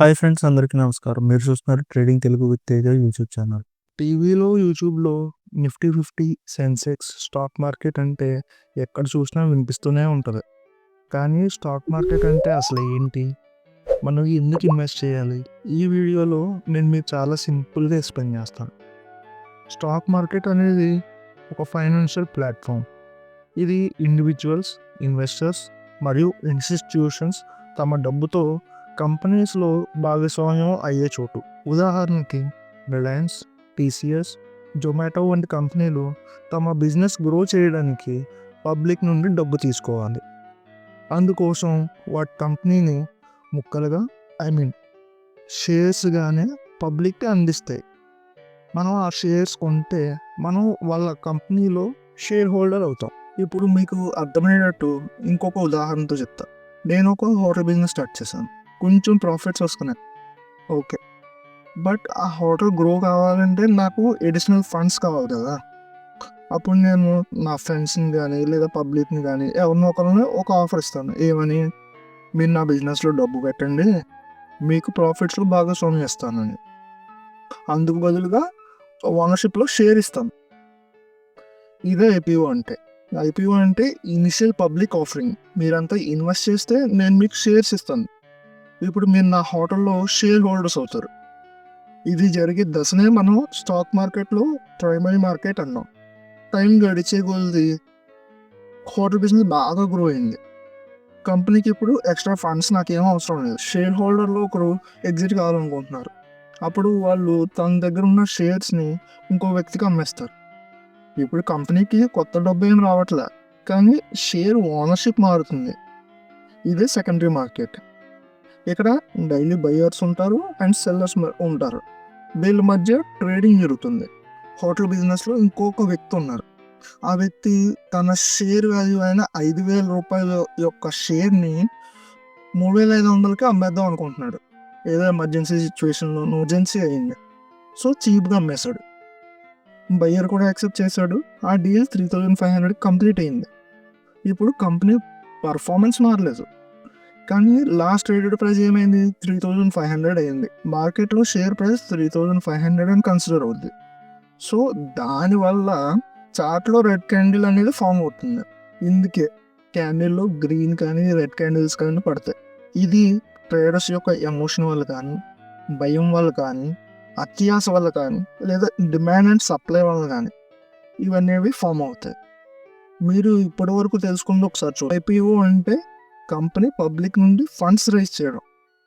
Hi friends అందరికీ నమస్కారం. మీరు చూస్తున్నారు trading Telugu with Teja YouTube channel. టీవీలో యూట్యూబ్లో Nifty fifty Sensex stock market అంటే ఎక్కడ చూసినా వినిపిస్తూనే ఉంటుంది. కానీ స్టాక్ మార్కెట్ అంటే అసలు ఏంటి? మనం ఎందుకు ఇన్వెస్ట్ చేయాలి? ఈ వీడియోలో నేను మీకు చాలా సింపుల్గా ఎక్స్ప్లెయిన్ చేస్తాను. స్టాక్ మార్కెట్ అనేది ఒక ఫైనాన్షియల్ ప్లాట్ఫామ్. ఇది ఇండివిజువల్స్ ఇన్వెస్టర్స్ మరియు ఇన్స్టిట్యూషన్స్ తమ డబ్బుతో కంపెనీస్లో భాగస్వామ్యం అయ్యే చోటు. ఉదాహరణకి రిలయన్స్ టీసీఎస్ జొమాటో వంటి కంపెనీలు తమ బిజినెస్ గ్రో చేయడానికి పబ్లిక్ నుండి డబ్బు తీసుకోవాలి. అందుకోసం వాటి కంపెనీని ముక్కలుగా ఐ మీన్ షేర్స్గానే పబ్లిక్కి అందిస్తాయి. మనం ఆ షేర్స్ కొంటే మనం వాళ్ళ కంపెనీలో షేర్ హోల్డర్ అవుతాం. ఇప్పుడు మీకు అర్థమయ్యేటట్టు ఇంకొక ఉదాహరణతో చెప్తా. నేను ఒక హోటల్ బిజినెస్ స్టార్ట్ చేశాను. కొంచెం ప్రాఫిట్స్ వస్తున్నాయి. ఓకే బట్ ఆ హోటల్ గ్రో కావాలంటే నాకు ఎడిషనల్ ఫండ్స్ కావాలి కదా. అప్పుడు నేను నా ఫ్రెండ్స్ని కానీ లేదా పబ్లిక్ని కానీ ఎవరినో ఒకరిని ఒక ఆఫర్ ఇస్తాను. ఏమని? మీరు నా బిజినెస్లో డబ్బు పెట్టండి. మీకు ప్రాఫిట్స్లో భాగస్వామ్యం ఇస్తానని అందుకు బదులుగా ఓనర్షిప్లో షేర్ ఇస్తాను. ఇదే ఐపీఓ అంటే. ఐపీఓ అంటే ఇనిషియల్ పబ్లిక్ ఆఫరింగ్ మీరంతా ఇన్వెస్ట్ చేస్తే నేను మీకు షేర్స్ ఇస్తాను. ఇప్పుడు మీరు నా హోటల్లో షేర్ హోల్డర్స్ అవుతారు. ఇది జరిగే దశనే మనం స్టాక్ మార్కెట్లో ప్రైమరీ మార్కెట్ అన్నాం. టైం గడిచే కొలది హోటల్ బిజినెస్ బాగా గ్రో అయింది. కంపెనీకి ఇప్పుడు ఎక్స్ట్రా ఫండ్స్ నాకేం అవసరం లేదు. షేర్ హోల్డర్లో ఒకరు ఎగ్జిట్ కావాలనుకుంటున్నారు. అప్పుడు వాళ్ళు తన దగ్గర ఉన్న షేర్స్ని ఇంకో వ్యక్తికి అమ్మేస్తారు. ఇప్పుడు కంపెనీకి కొత్త డబ్బు ఏం రావట్లే. కానీ షేర్ ఓనర్షిప్ మారుతుంది. ఇదే సెకండరీ మార్కెట్. ఇక్కడ డైలీ బయర్స్ ఉంటారు అండ్ సెల్లర్స్ ఉంటారు. వీళ్ళ మధ్య ట్రేడింగ్ జరుగుతుంది. హోటల్ బిజినెస్లో ఇంకొక వ్యక్తి ఉన్నారు. ఆ వ్యక్తి తన షేర్ వాల్యూ అయిన ఐదు వేల రూపాయల యొక్క షేర్ని మూడు వేల ఐదు వందలకి అమ్మేద్దాం అనుకుంటున్నాడు. ఏదో ఎమర్జెన్సీ సిచ్యువేషన్లో ఎమర్జెన్సీ అయింది. సో చీప్గా అమ్మేశాడు. బయ్యర్ కూడా యాక్సెప్ట్ చేశాడు. ఆ deal three thousand five hundred complete అయింది. ఇప్పుడు కంపెనీ పర్ఫార్మెన్స్ మారలేదు. కానీ లాస్ట్ ట్రేడెడ్ ప్రైస్ ఏమైంది? త్రీ థౌజండ్ ఫైవ్ హండ్రెడ్ అయింది మార్కెట్లో share price three thousand five hundred అని కన్సిడర్ అవుద్ది. సో దానివల్ల చార్ట్లో రెడ్ క్యాండిల్ అనేది ఫామ్ అవుతుంది. ఇందుకే క్యాండిల్లో గ్రీన్ కానీ రెడ్ క్యాండిల్స్ కానీ పడతాయి. ఇది ట్రేడర్స్ యొక్క ఎమోషన్ వల్ల కానీ భయం వల్ల కానీ అత్యాస వల్ల కానీ లేదా డిమాండ్ అండ్ సప్లై వల్ల కానీ ఇవన్నీ ఫామ్ అవుతాయి. మీరు ఇప్పటి వరకు తెలుసుకుంది ఒకసారి చూ ఐపీఓ అంటే కంపెనీ పబ్లిక్ నుండి ఫండ్స్ రైజ్ చేయడం.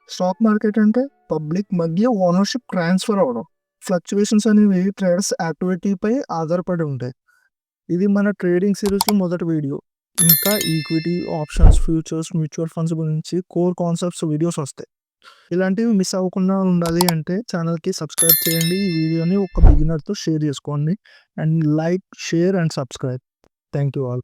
స్టాక్ మార్కెట్ అంటే పబ్లిక్ మధ్య ఓనర్షిప్ ట్రాన్స్ఫర్ అవ్వడం. ఫ్లక్చువేషన్స్ అనేవి ట్రేడర్స్ యాక్టివిటీపై ఆధారపడి ఉంటాయి. ఇది మన ట్రేడింగ్ సిరీస్లో మొదటి వీడియో. ఇంకా equity options futures mutual funds గురించి కోర్ కాన్సెప్ట్స్ వీడియోస్ వస్తాయి. ఇలాంటివి మిస్ అవ్వకుండా ఉండాలి అంటే ఛానల్కి సబ్స్క్రైబ్ చేయండి. ఈ వీడియోని ఒక బిగినర్తో షేర్ చేసుకోండి. And like share and subscribe. Thank you all.